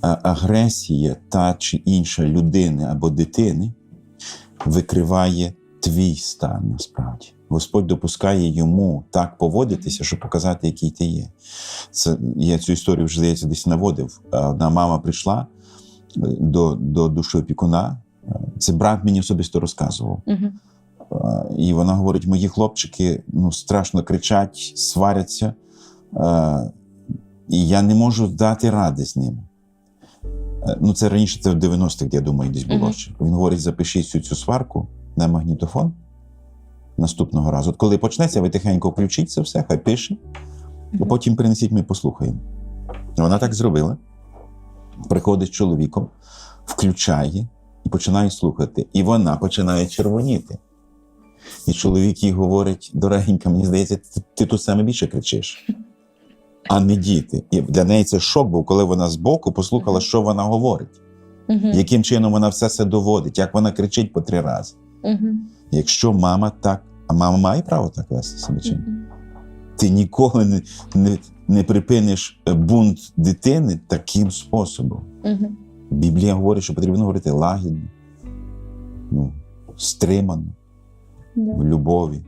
агресія та чи інша людини або дитини викриває твій стан насправді. Господь допускає йому так поводитися, щоб показати, який ти є. Це я цю історію вже здається десь наводив. Одна мама прийшла е, до, до душоопікуна. Е, Це брат мені особисто розказував. Угу. І вона говорить: мої хлопчики ну, страшно кричать, сваряться, і я не можу дати ради з ними. Е, Ну, це раніше це в 90-х, я думаю, десь було ще. Він говорить: запишіть всю цю сварку на магнітофон наступного разу. От коли почнеться, ви тихенько включіть це все, хай пише, а потім принесіть, ми послухаємо. Вона так зробила. Приходить з чоловіком, включає і починає слухати. І вона починає червоніти. І чоловік їй говорить: дорогенька, мені здається, ти, ти тут саме більше кричиш, а не діти. І для неї це шок був, коли вона збоку послухала, що вона говорить, Угу. яким чином вона все це доводить, як вона кричить по три рази. Угу. Якщо мама так, а мама має право так вести себе чи ні? Ти ніколи не, не, не припиниш е, бунт дитини таким способом. Угу. Біблія говорить, що потрібно говорити лагідно, ну, стримано, в любові.